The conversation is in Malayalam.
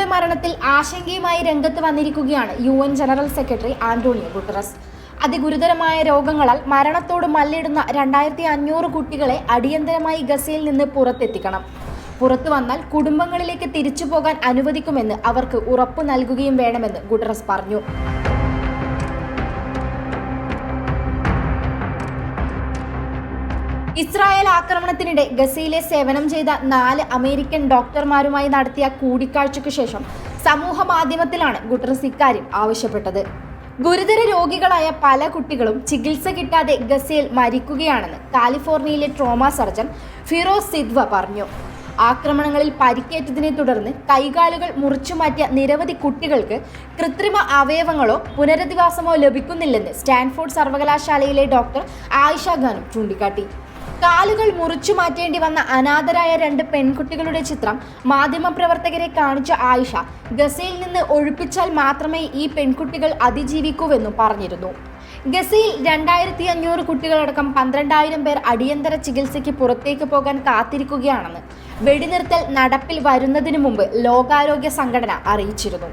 കുട്ടികളുടെ മരണത്തിൽ ആശങ്കയുമായി രംഗത്ത് വന്നിരിക്കുകയാണ് U N general secretary Antonio Guterres. അതിഗുരുതരമായ രോഗങ്ങളാൽ മരണത്തോട് മല്ലിടുന്ന രണ്ടായിരത്തി അഞ്ഞൂറ് കുട്ടികളെ അടിയന്തരമായി ഗസയിൽ നിന്ന് പുറത്തെത്തിക്കണം. പുറത്തു വന്നാൽ കുടുംബങ്ങളിലേക്ക് തിരിച്ചു പോകാൻ അനുവദിക്കുമെന്ന് അവർക്ക് ഉറപ്പു നൽകുകയും വേണമെന്ന് ഗുട്ടറസ് പറഞ്ഞു. ഇസ്രായേൽ ആക്രമണത്തിനിടെ ഗസയിലെ സേവനം ചെയ്ത നാല് അമേരിക്കൻ ഡോക്ടർമാരുമായി നടത്തിയ കൂടിക്കാഴ്ചയ്ക്ക് ശേഷം സമൂഹ മാധ്യമത്തിലാണ് ഗുട്ടറസ് ഇക്കാര്യം ആവശ്യപ്പെട്ടത്. ഗുരുതര രോഗികളായ പല കുട്ടികളും ചികിത്സ കിട്ടാതെ ഗസയിൽ മരിക്കുകയാണെന്ന് കാലിഫോർണിയയിലെ ട്രോമ സർജൻ ഫിറോസ് സിദ്വ പറഞ്ഞു. ആക്രമണങ്ങളിൽ പരിക്കേറ്റതിനെ തുടർന്ന് കൈകാലുകൾ മുറിച്ചു മാറ്റിയ നിരവധി കുട്ടികൾക്ക് കൃത്രിമ അവയവങ്ങളോ പുനരധിവാസമോ ലഭിക്കുന്നില്ലെന്ന് സ്റ്റാൻഫോർഡ് സർവകലാശാലയിലെ ഡോക്ടർ ആയിഷ ഖാനും ചൂണ്ടിക്കാട്ടി. കാലുകൾ മുറിച്ചു മാറ്റേണ്ടി വന്ന അനാഥരായ രണ്ട് പെൺകുട്ടികളുടെ ചിത്രം മാധ്യമപ്രവർത്തകരെ കാണിച്ച ആയിഷ ഗസയിൽ നിന്ന് ഒഴിപ്പിച്ചാൽ മാത്രമേ ഈ പെൺകുട്ടികൾ അതിജീവിക്കൂവെന്നും പറഞ്ഞിരുന്നു. ഗസയിൽ രണ്ടായിരത്തി അഞ്ഞൂറ് കുട്ടികളടക്കം പന്ത്രണ്ടായിരം പേർ അടിയന്തര ചികിത്സയ്ക്ക് പുറത്തേക്ക് പോകാൻ കാത്തിരിക്കുകയാണെന്ന് വെടിനിർത്തൽ നടപ്പിൽ വരുന്നതിന് മുമ്പ് ലോകാരോഗ്യ സംഘടന അറിയിച്ചിരുന്നു.